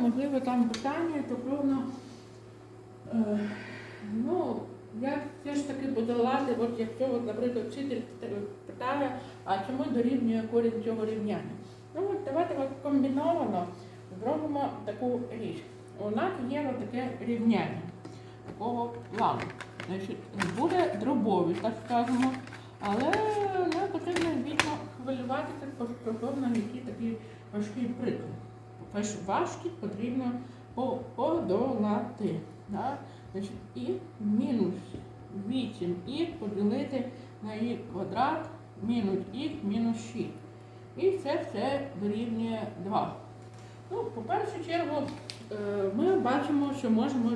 можливо, там питання стосовно, е, ну, як все ж таки подолати, от якщо, от, наприклад, вчитель питає, а чому дорівнює корінь цього рівняння? Ну, от давайте от комбіновано зробимо таку річ. У нас є таке рівняння такого плану. Значить, буде дробові, так скажемо, але не потрібно вічно хвилюватися стосовно які такі важкі приклади. Перш важкість потрібно подолати. Да? І мінус 8х поділити на х квадрат мінус х мінус 6. І це все дорівнює 2. Ну, по першу чергу, е, ми бачимо, що можемо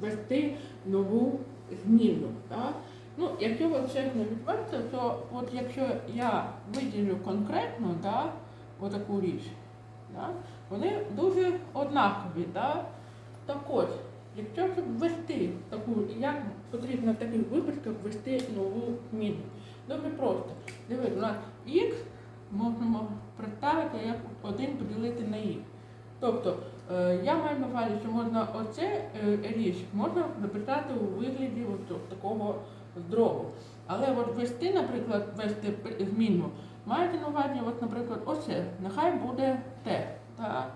ввести нову зміну. Так? Ну, якщо ви чесно відверто, то от якщо я виділю конкретно да, отаку річ, да, вони дуже однакові. Да? Так от, якщо щоб ввести таку, як потрібно в таких випадках ввести нову зміну? Дуже просто. Дивіться, у нас х можемо представити як 1 поділити на х. Тобто е, я маю на увазі, що можна оце е, річ можна написати у вигляді от такого здробу. Але от ввести, наприклад, ввести п- зміну, маєте на увазі, от, наприклад, оце, нехай буде Т. Так?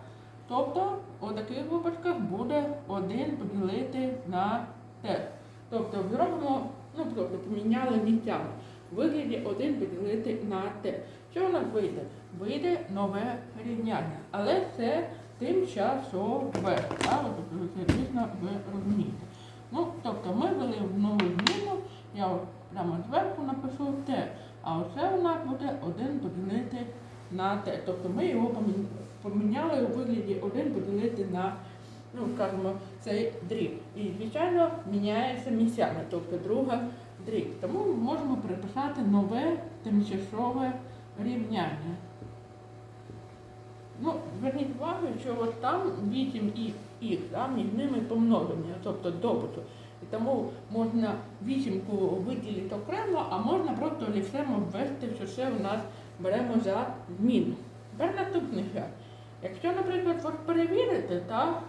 Тобто у таких випадках буде 1 поділити на Т. Тобто зробимо, ну тобто поміняли місцями. Вигляді 1 поділити на Т. Що у нас вийде? Вийде нове рівняння. Але це тимчасове. Так? Це дійсно ви розумієте. Ну, тобто ми ввели в нову зміну, я прямо зверху напишу Т, а оце у нас буде 1 поділити на Т. Тобто ми його помі- поміняли у вигляді 1 поділити на, ну, скажімо, цей дріб. І, звичайно, міняється місцями, тобто друга дріб. Тому ми можемо приписати нове тимчасове рівняння. Ну, зверніть увагу, що от там 8 і х, да, між ними помноження, тобто добуту. І тому можна вісімку виділити окремо, а можна просто лісемо ввести, що це у нас беремо за зміну. Тепер наступний шлях. Якщо, наприклад, от перевірити, так,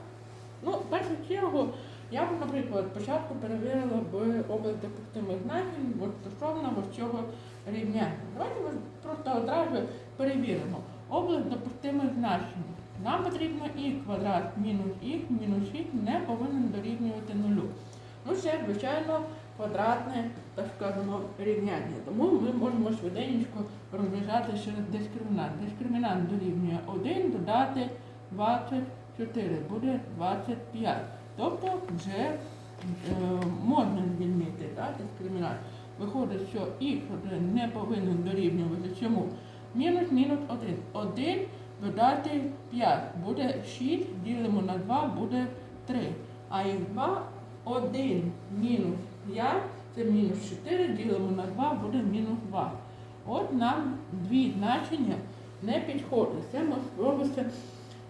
ну, в першу чергу, я б, наприклад, спочатку перевірила б область допустимих значень стосовно цього рівняння. Давайте ми просто одразу перевіримо. Область допустимих значень. Нам потрібно і квадрат мінус х мінус 6 не повинен дорівнювати нулю. Ну, це, звичайно, квадратне, так скажемо, рівняння. Тому ми можемо швиденько розв'язати через дискримінант. Дискримінант дорівнює 1 додати 24, буде 25. Тобто вже е, можна звільнити да, дискримінант. Виходить, що х не повинен дорівнювати чому? Мінус мінус 1. 1 додати 5 буде 6, ділимо на 2, буде 3. А х 2 1 мінус 5, це мінус 4, ділимо на 2, буде мінус 2. От нам дві значення не підходить. Це ми робиться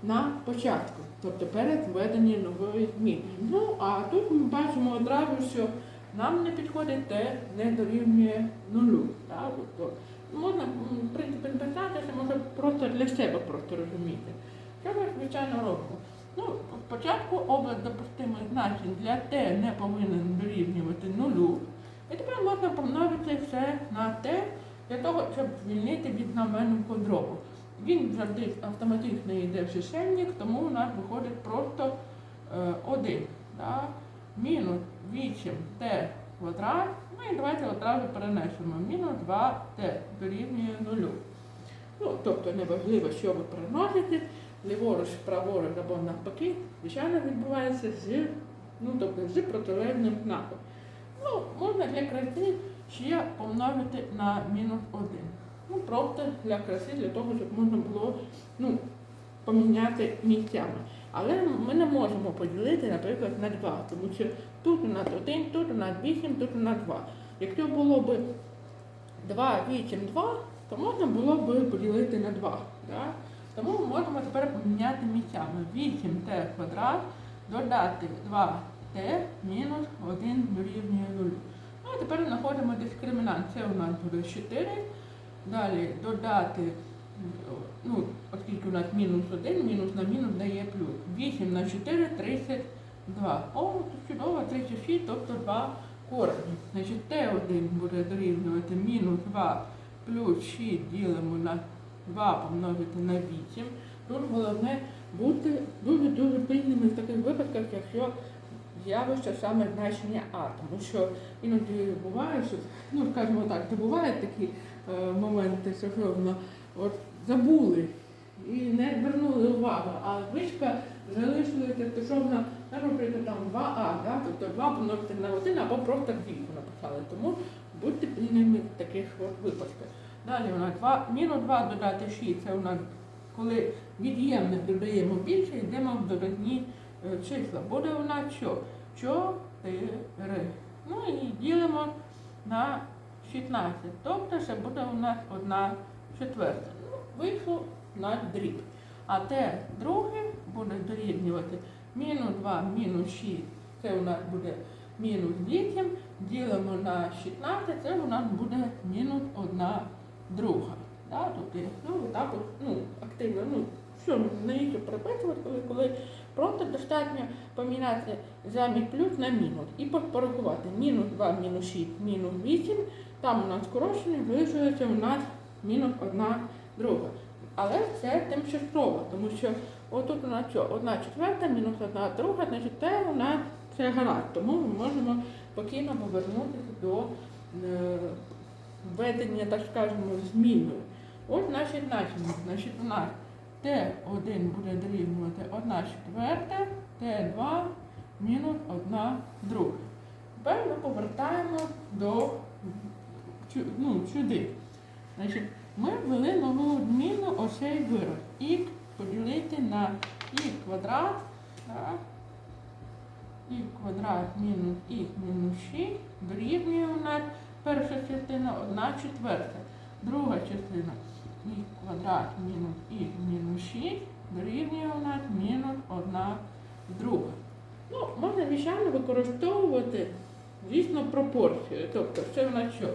на початку, тобто перед введенням нової зміни. Ну, а тут ми бачимо одразу, що нам не підходить те, не дорівнює нулю. Так? Тобто, можна, в принципі, писати, це може просто для себе просто розуміти. Що ми, звичайно, робимо? Ну, спочатку область допустимих значень для t не повинен дорівнювати нулю. І тепер можна помножити все на t для того, щоб звільнити від знаменнику дробу. Він завжди автоматично йде в чисельник, тому у нас виходить просто е, 1. Да? Мінус 8t квадрат. Ну і давайте одразу перенесемо. Мінус 2t дорівнює нулю. Ну, тобто неважливо, що ви переносите, ліворуч, праворуч або навпаки, звичайно відбувається з, ну, тобто, з протилежним знаком. Ну, можна для краси ще помножити на мінус 1. Ну, просто для краси, для того, щоб можна було ну, поміняти місцями. Але ми не можемо поділити, наприклад, на 2, тому що тут у нас 1, тут у нас 8, тут у нас 2. Якщо було б 2, 8, 2, то можна було б поділити на 2. Да? Тому ми можемо тепер поміняти місцями. 8t квадрат додати 2t мінус 1 дорівнює 0. Ну і тепер знаходимо дискримінант. Це у нас буде 4. Далі додати, ну, оскільки у нас мінус 1, мінус на мінус дає плюс. 8 на 4 32. О, тут чудово, 36, тобто 2 корені. Значить, Т1 буде дорівнювати мінус 2 плюс 6 ділимо на 2 помножити на 8. Тут головне бути дуже-дуже пильними в таких випадках, якщо з'явиться саме значення А, тому що іноді буває, що, ну скажімо так, це бувають такі е, моменти, що ровно от забули і не звернули увагу, а звичка залишилася стосовно, ну, наприклад, там 2А, да? тобто 2 помножити на 1 або просто двійку написали. Тому будьте пильними в таких от випадках. Далі нас 2, мінус 2 додати 6, це у нас коли від'ємних додаємо більше, йдемо в додані е, числа. Буде нас що? 4. Ну і ділимо на 16. Тобто це буде у нас 1 четверта. Ну, вийшло на дріб. А те друге буде дорівнювати мінус 2, мінус 6. Це у нас буде мінус 8. Ділимо на 16, це у нас буде мінус 1 друга. Да, тут є, ну, так ну, активно, ну, що навіщо переписувати, коли, коли просто достатньо поміняти замість плюс на мінус і по- порахувати. Мінус 2, мінус 6, мінус 8, там у нас скорочення, залишується у нас мінус 1 друга. Але це тимчасово, тому що отут у нас що, 1 четверта, мінус 1 друга, значить це у нас це гаразд. Тому ми можемо спокійно повернутися до е, введення, так скажемо, зміною. От наші значення. Значить, у нас Т1 буде дорівнювати 1 четверта, Т2 мінус 1 друга. Тепер ми повертаємо до ну, сюди. Значить, ми ввели нову зміну оцей вираз. Х поділити на х квадрат. Так. х квадрат мінус х мінус 6 дорівнює у нас перша частина 1 четверта. Друга частина х квадрат мінус х мінус 6 дорівнює у нас мінус 1 друга. Ну, можна звичайно використовувати, звісно, пропорцію. Тобто, це в нас що?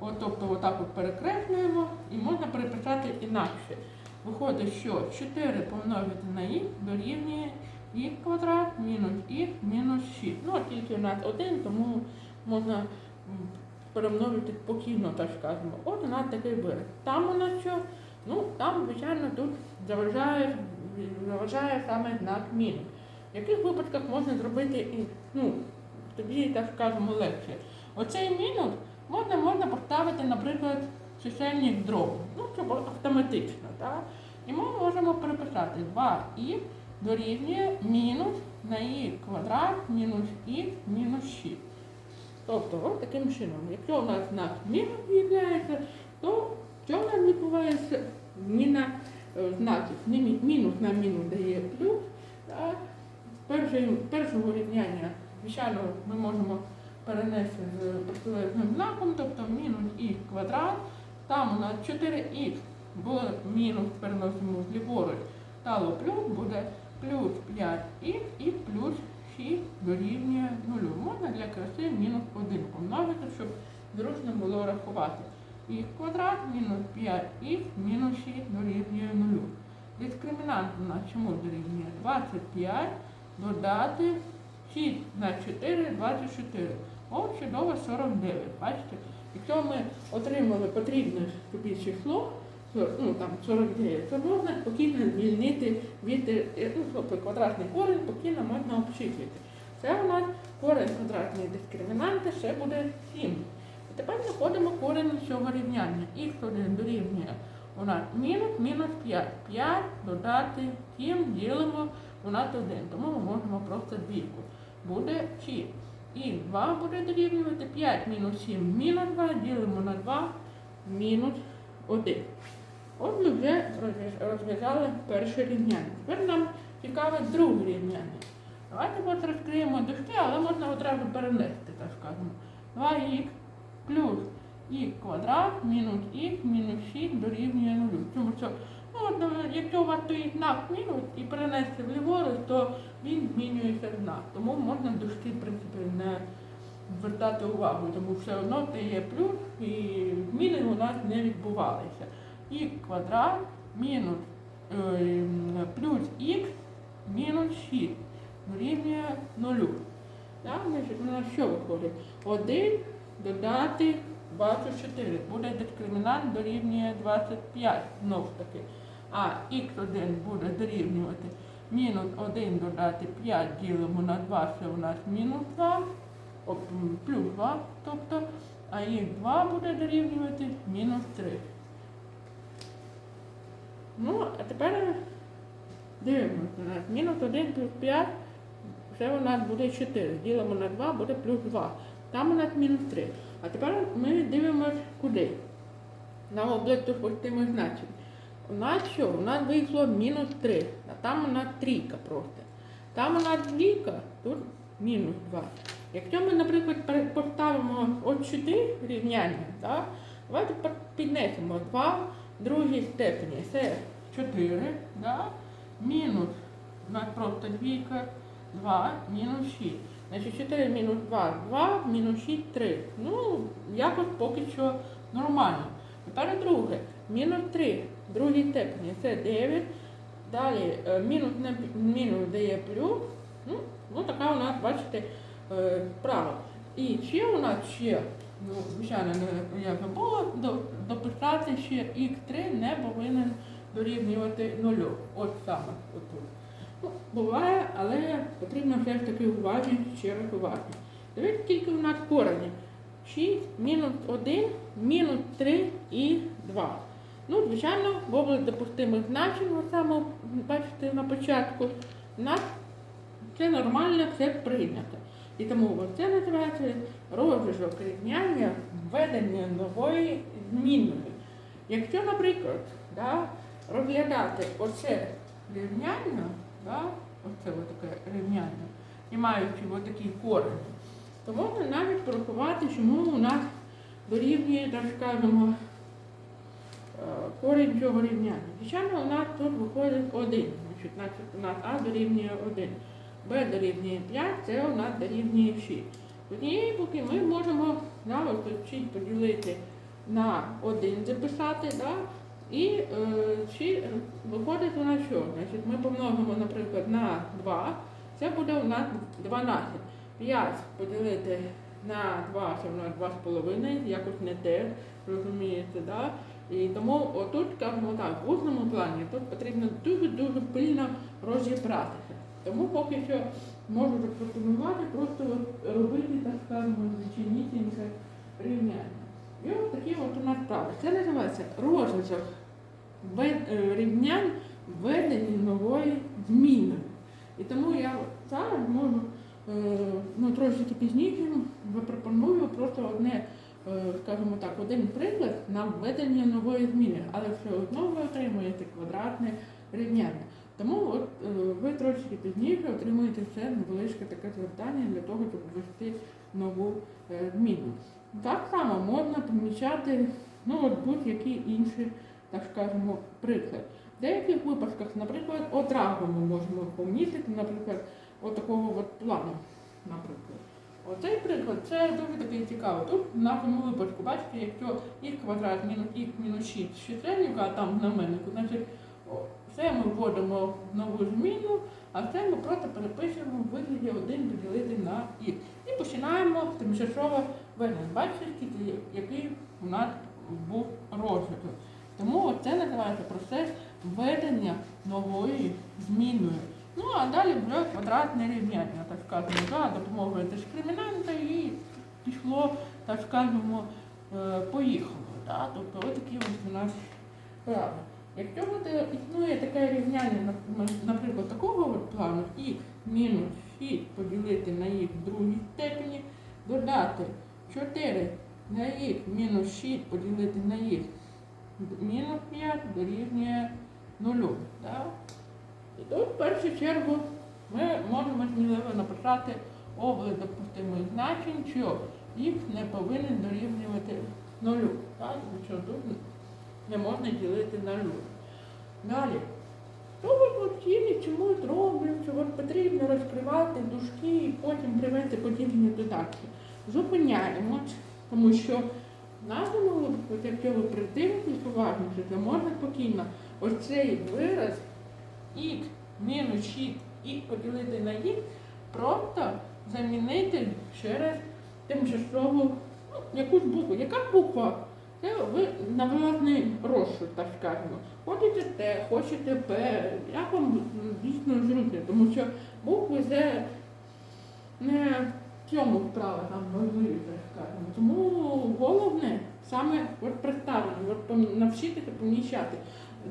От, тобто, отак от перекреслюємо і можна переписати інакше. Виходить, що 4 помножити на х дорівнює х квадрат мінус х мінус 6. Ну, тільки у нас один, тому можна перемножити спокійно, так скажемо. От нас такий вираз. Там нас що? Ну, там, звичайно, тут заважає, заважає саме знак мінус. В яких випадках можна зробити і, ну, тобі, так скажемо, легше. Оцей мінус можна, можна поставити, наприклад, чисельник дробу. Ну, щоб автоматично, так? І ми можемо переписати 2х дорівнює мінус на х квадрат мінус х мінус 6. Тобто, ось таким чином, якщо у нас знак мінус з'являється, то що відбувається? Зміна е. Міні- Мінус на мінус дає плюс. Так? Першої, першого рівняння, звичайно, ми можемо перенести з протилежним знаком, тобто мінус х квадрат. Там у нас 4х було мінус, переносимо ліворуч, стало плюс, буде плюс 5х і плюс 6 дорівнює 0. Можна для краси мінус 1 помножити, щоб зручно було рахувати. Х квадрат мінус 5х мінус 6 дорівнює 0. Дискримінант у нас чому дорівнює 25 додати 6 на 4 24. О, чудово 49. Бачите? Якщо ми отримали потрібне тобі число, ну там 49, то можна спокійно звільнити від е, ну, тобто квадратний корінь, спокійно можна обчислити. Це у нас корінь квадратної дискримінанти, ще буде 7. І тепер знаходимо корінь цього рівняння. Х1 дорівнює у нас мінус мінус 5. 5 додати 7 ділимо у нас 1. Тому ми можемо просто двійку. Буде 6. І 2 буде дорівнювати 5 мінус 7 мінус 2, ділимо на 2 мінус 1. От ми вже розв'язали перше рівняння. Тепер нам цікаве друге рівняння. Давайте от розкриємо дужки, але можна одразу перенести, так скажемо. 2х плюс х квадрат мінус х мінус 6 дорівнює 0. Тому що ну, от, якщо у вас стоїть знак мінус і перенести вліворуч, то він змінюється знак. Тому можна дужки, в принципі, не звертати увагу, тому все одно це є плюс і зміни у нас не відбувалися. Х квадрат мінус е, плюс х мінус 6 дорівнює 0. Так, значить, у нас що виходить? 1 додати 24. Буде дискримінант дорівнює 25, знову таки. А х1 буде дорівнювати мінус 1 додати 5 ділимо на 2, це у нас мінус 2, плюс 2, тобто, а х2 буде дорівнювати мінус 3. Ну, а тепер дивимося. У нас мінус 1 плюс 5, це у нас буде 4. Ділимо на 2, буде плюс 2. Там у нас мінус 3. А тепер ми дивимося куди? На областю спортивних значень. У нас що? У нас вийшло мінус 3, а там у нас трійка просто. Там у нас двійка, тут мінус 2. Якщо ми, наприклад, поставимо от сюди рівняння, так, давайте піднесемо 2 в другій степені. Це 4, да? мінус, просто двійка, 2, мінус 6. Значить 4 мінус 2, 2, мінус 6, 3. Ну, якось поки що нормально. Тепер друге. Мінус 3 в другій степені це 9. Далі е, мінус на мінус дає плюс. Ну, ну така у нас, бачите, е, справа. І ще у нас ще, ну, звичайно, я забула до- дописати ще х3 не повинен дорівнювати нулю. От саме отут. Ну, буває, але потрібно все ж таки уважність, ще раз. Дивіться, скільки у нас коренів. 6, мінус 1, мінус 3 і 2. Ну, звичайно, в область допустимих значень, от саме бачите на початку, у нас це нормально, це прийнято. І тому це називається розвиток рівняння введення нової змінної. Якщо, наприклад, да, розглядати оце рівняння, да, оце таке рівняння, і маючи отакий корень, то можна навіть порахувати, чому у нас дорівнює, так скажемо, е, корінь цього рівняння. Звичайно, у нас тут виходить 1. Значить, у нас А дорівнює 1. Б дорівнює 5, це у нас дорівнює 6. З однієї боки ми можемо да, ось тут 6 поділити на 1 записати, да, і е, ші- виходить у нас що? Значить, ми помножимо, наприклад, на 2, це буде у нас 12. 5 поділити на 2, це у нас 2,5, якось не те, розумієте, да? І тому отут, скажімо так, в усному плані тут потрібно дуже-дуже пильно розібратися. Тому поки що можу запропонувати просто робити, так скажемо, звичайнісіньке рівняння. І от такі от у нас справи. Це називається розвиток е, рівнянь введення нової зміни. І тому я зараз можу е, ну, трошки пізніше запропоную просто одне, е, скажімо так, один приклад на введення нової зміни, але все одно ви отримуєте квадратне рівняння. Тому от, е, ви трошки пізніше отримуєте це невеличке таке завдання для того, щоб ввести нову е, зміну. Так само можна помічати ну, от будь-який інший, так скажемо, приклад. В деяких випадках, наприклад, одразу ми можемо помітити, наприклад, от такого от плану. Наприклад. Оцей приклад це дуже такий цікавий. Тут в нашому випадку, бачите, якщо х квадрат мінус х мінус 6 чисельника, а там знаменнику, значить це ми вводимо нову зміну, а це ми просто перепишемо в вигляді 1 поділити на х. І починаємо тимчасово вигляд. Бачите, який у нас був розвиток. Тому це називається процес введення нової зміною. Ну а далі вже квадратне рівняння, так скажемо, за допомогою дискримінанта і пішло, так скажемо, е, поїхало. Да? Тобто ось такі ось у нас справи. Якщо буде, існує таке рівняння, наприклад, такого плану, х мінус 6 поділити на х в другій степені, додати 4 на х мінус 6 поділити на х мінус 5 дорівнює 0. Да? І тут в першу чергу ми можемо сміливо написати область допустимих значень, що х не повинен дорівнювати нулю. Так? Тому що тут не можна ділити на нуль. Далі. Що ви вчили, чому от роблю, що от потрібно розкривати дужки і потім привести подібні додатки. Зупиняємось, тому що в нашому випадку, якщо ви придивитесь уважніше, то можна спокійно оцей вираз х мінус 6 і поділити на х просто замінити через тимчасову ну, якусь букву. Яка буква? Це ви на власний розсуд, так скажемо. Хочете Т, хочете П, як вам дійсно зручно, тому що букви це не в цьому справа там важливі, так скажемо. Тому головне саме от представлення, от навчитися поміщати,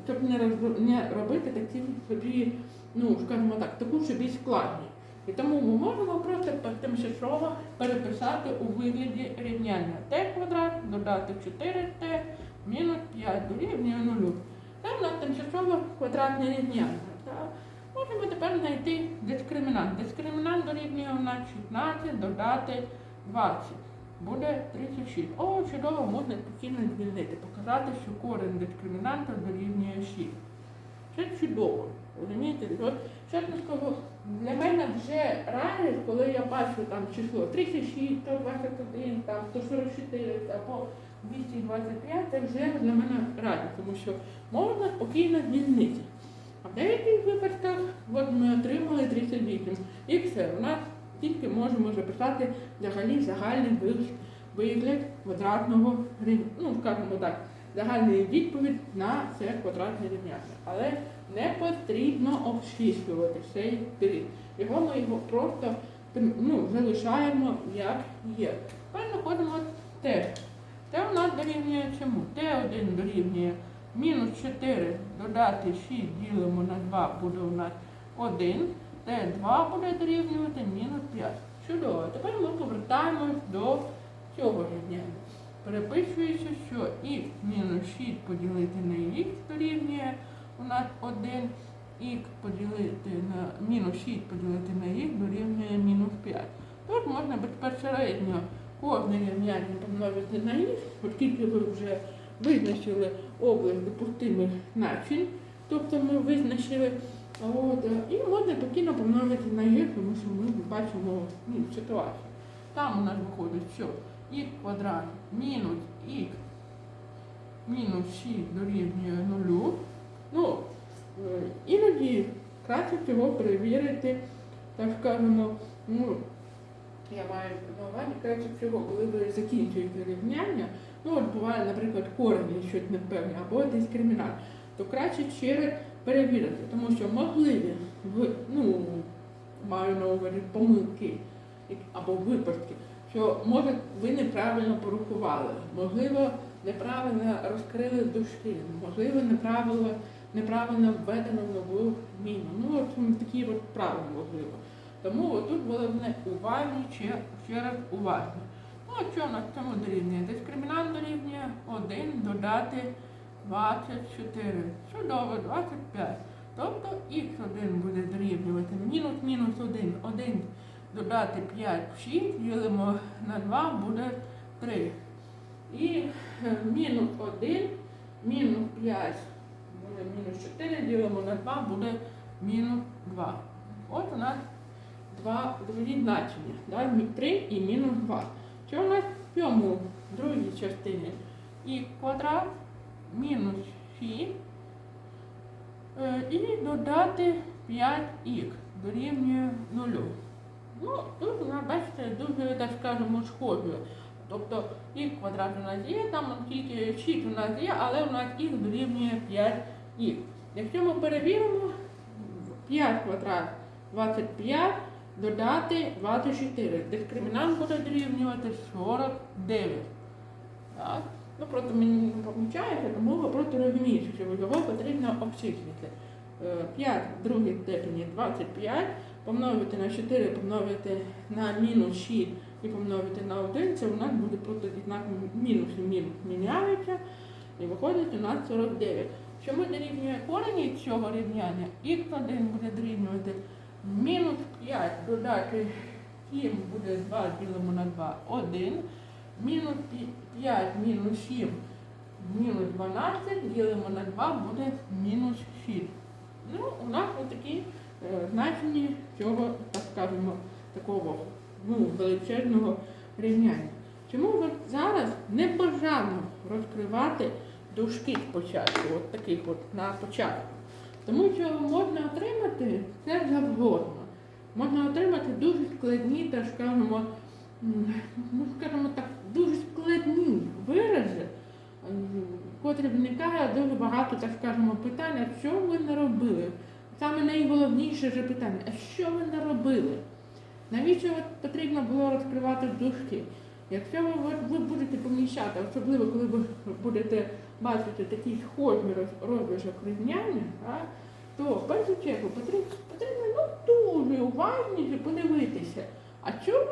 щоб не, роз- не робити такі собі, ну скажімо так, таку собі складність. І тому ми можемо просто тимчасово переписати у вигляді рівняння t квадрат додати 4t мінус 5 дорівнює 0. Це у нас тимчасове квадратне рівняння. Можемо тепер знайти дискримінант. Дискримінант дорівнює у нас 16 додати 20. Буде 36. О, чудово, можна спокійно звільнити, показати, що корінь дискримінанта дорівнює 6. Це чудово. Розумієте? От, скажу, для мене вже радість, коли я бачу там число 36, 121, там 144 або 225, це вже для мене радість, тому що можна спокійно звільнити. А в деяких випадках от ми отримали 38. І все, у нас тільки можемо записати взагалі загальний вигляд, квадратного рівня. Ну, скажімо так, загальний відповідь на це квадратне рівняння. Не потрібно обчислювати цей період. Його ми його просто ну, залишаємо як є. Тепер знаходимо Т. Т у нас дорівнює чому? Т1 дорівнює мінус 4 додати 6 ділимо на 2 буде у нас 1. Т2 буде дорівнювати мінус 5. Чудово. Тепер ми повертаємось до цього рівняння. Переписується, що х мінус 6 поділити на х дорівнює у нас 1, х поділити на мінус 6 поділити на х дорівнює мінус 5. Тут можна безпосередньо кожне рівняння помножити на х, оскільки ви вже визначили область допустимих значень, тобто ми визначили, от, і можна спокійно помножити на х, тому що ми бачимо ну, ситуацію. Там у нас виходить, що х квадрат мінус х мінус 6 дорівнює 0. Ну, е, іноді краще всього перевірити, так скажемо, ну, я маю на увазі, краще всього, коли ви закінчуєте рівняння, ну от буває, наприклад, корені щось непевне або дискримінат, то краще ще перевірити, тому що можливі, ну, маю на увазі помилки або випадки, що може ви неправильно порахували, можливо, неправильно розкрили дужки, можливо, неправильно, неправильно введено нову міну. Ну, от такі от правила можливо. Тому тут головне уважні, ще, ще раз уважні. Ну, а що у нас цьому дорівнює? Дискримінант дорівнює 1 додати 24. Чудово, 25. Тобто х1 буде дорівнювати мінус мінус 1. 1 додати 5, 6, ділимо на 2, буде 3. І е, мінус 1, мінус 5, буде мінус 4, ділимо на 2, буде мінус 2. От у нас два другі значення. Да? 3 і мінус 2. Що у нас в цьому другій частині? І квадрат мінус 6 е, і додати 5х дорівнює 0. Ну, тут нас, бачите, дуже, так скажемо, схоже. Тобто х квадрат у нас є, там тільки 6 у нас є, але у нас х дорівнює 5х. Якщо ми перевіримо, 5 квадрат 25 додати 24. Дискримінант буде дорівнювати 49. Так? Ну, просто мені не помічається, тому ви просто розумієте, що його потрібно обчислити. Е, 5 в другій степені 25, помножити на 4, помножити на мінус 6 і помножити на 1, це у нас буде просто зі знаком мінус і мінус міняється, і виходить у нас 49. Що ми дорівнює корені цього рівняння, х1 буде дорівнювати мінус 5 додати 7 буде 2, ділимо на 2, 1, мінус 5 мінус 7 мінус 12, ділимо на 2, буде мінус 6. Ну, у нас отакі е, значення цього, так скажемо, такого ну, величезного рівняння. Чому зараз не бажано розкривати дужки спочатку, от таких от на початку. Тому що можна отримати це завгодно. Можна отримати дуже складні та скажімо, ну скажімо так, дуже складні вирази, котрі виникає дуже багато, так скажемо, питань, а що ви не робили? Саме найголовніше же питання, а що ви не робили? Навіщо потрібно було розкривати дужки? Якщо ви, ви будете поміщати, особливо коли ви будете бачити такий схожий роз- розв'язок рівняння, то в першу чергу потрібно, потрібно ну, дуже уважніше подивитися, а що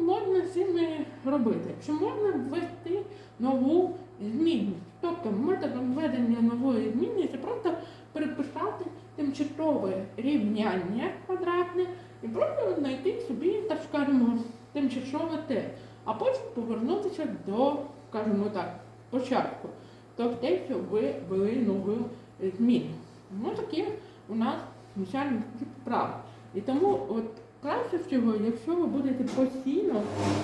можна з цими робити? Чи можна ввести нову змінність? Тобто методом введення нової змінності це просто переписати тимчасове рівняння квадратне і просто знайти собі, так скажемо, тимчасове те, а потім повернутися до, скажімо так, початку. Тобто те, що ви ввели нову зміну. Ну такі у нас звичайно справи. І тому от краще всього, якщо ви будете постійно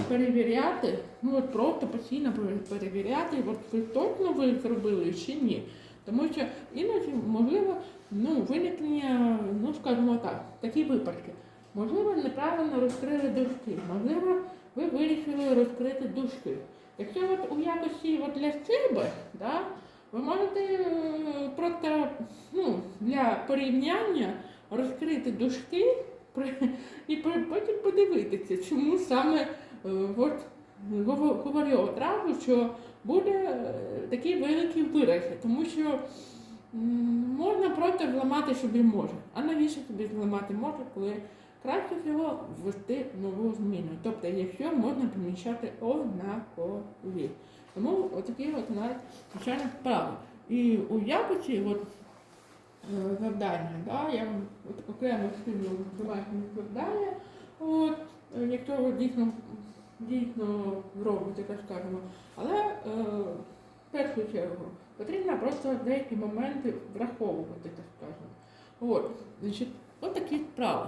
перевіряти, ну от просто постійно перевіряти, от ви точно ви зробили чи ні. Тому що іноді можливо ну, виникнення, ну скажімо так, такі випадки. Можливо, неправильно розкрили дужки, можливо, ви вирішили розкрити дужки. Якщо от у якості от для себе, да, ви можете е, просто ну, для порівняння розкрити дужки і потім подивитися, чому саме е, от, говорю одразу, що буде е, такі великі вирази, тому що можна просто зламати собі може. А навіщо собі зламати може, коли краще всього ввести нову зміну. Тобто, якщо можна поміщати однакові. Тому отакі от у нас звичайно справи. І у якості от, е, завдання, да, я вам от окремо скину домашні завдання, от, е, якщо дійсно, дійсно робите, так скажемо. Але е, в першу чергу потрібно просто деякі моменти враховувати, так скажемо. От, значить, от такі справи.